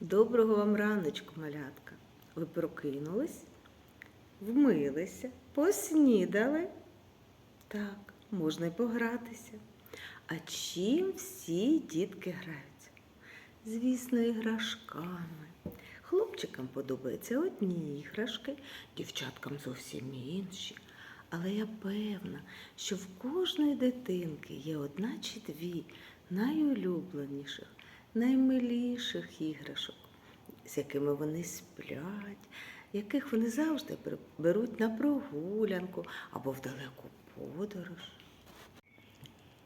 Доброго вам раночку, малятка. Ви прокинулись, вмилися, поснідали. Так, можна й погратися. А чим всі дітки граються? Звісно, іграшками. Хлопчикам подобаються одні іграшки, дівчаткам зовсім інші. Але я певна, що в кожної дитинки є одна чи дві найулюбленіших, наймиліших іграшок, з якими вони сплять, яких вони завжди беруть на прогулянку або в далеку подорож.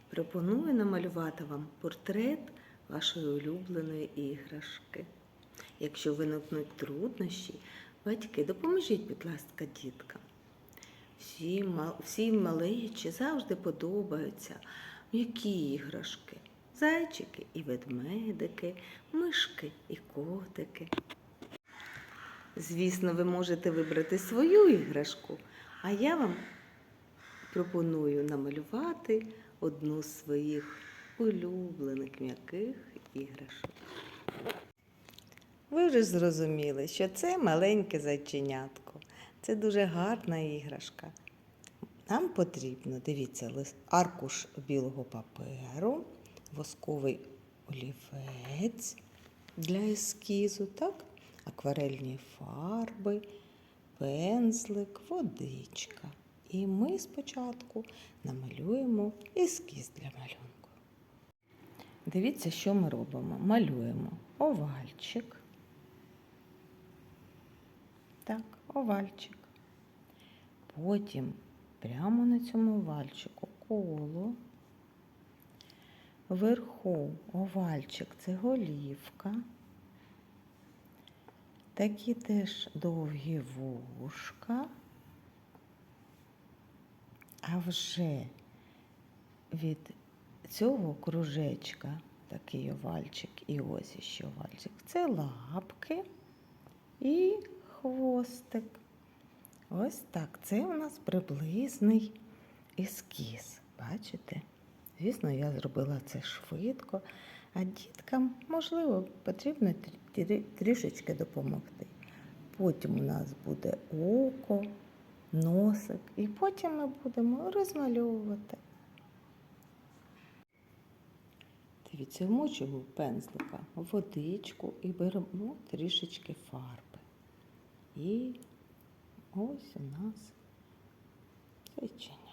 Пропоную намалювати вам портрет вашої улюбленої іграшки. Якщо виникнуть труднощі, батьки, допоможіть, будь ласка, діткам. Всі, всі малечі завжди подобаються м'які іграшки. Зайчики і ведмедики, мишки і котики. Звісно, ви можете вибрати свою іграшку, а я вам пропоную намалювати одну з своїх улюблених м'яких іграшок. Ви вже зрозуміли, що це маленьке зайченятко. Це дуже гарна іграшка. Нам потрібно, дивіться, аркуш білого паперу, восковий олівець для ескізу, так? акварельні фарби, пензлик, водичка. І ми спочатку намалюємо ескіз для малюнку. Дивіться, що ми робимо. Малюємо овальчик. Так, овальчик. Потім прямо на цьому овальчику коло. Вверху овальчик це голівка. Такі теж довгі вушка. А вже від цього кружечка такий овальчик і ось іще овальчик. Це лапки і хвостик. Ось так. Це у нас приблизний ескіз. Бачите? Звісно, я зробила це швидко, а діткам, можливо, потрібно трі- трі- трішечки допомогти. Потім у нас буде око, носик, і потім ми будемо розмальовувати. Дивіться, вмочуємо пензлика водичку і беремо трішечки фарби. І ось у нас зайченятко.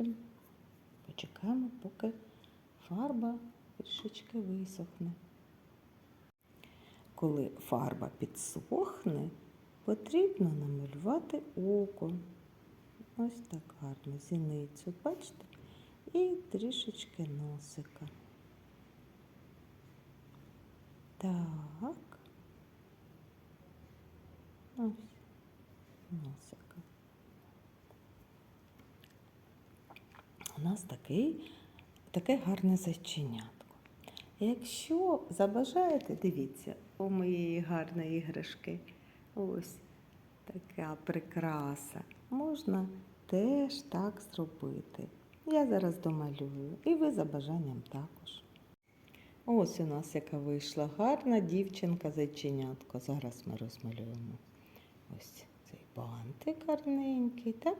Потім почекаємо, поки фарба трішечки висохне. Коли фарба підсохне, потрібно намалювати око. Ось так гарно, зіницю, бачите? І трішечки носика. Так. Ось носика. У нас такий, таке гарне зайченятко. Якщо забажаєте, дивіться, у моєї гарної іграшки ось така прикраса. Можна теж так зробити. Я зараз домалюю, і ви за бажанням також. Ось у нас яка вийшла гарна дівчинка зайченятко. Зараз ми розмалюємо ось цей бантик гарненький, так?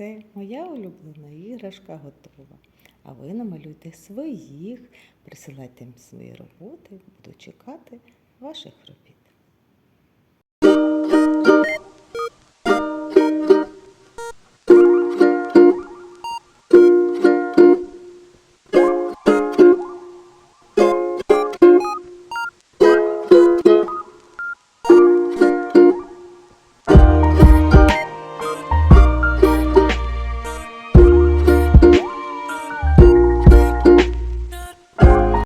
Все, моя улюблена іграшка готова. А ви намалюйте своїх, присилайте їм свої роботи, буду чекати ваших робіт.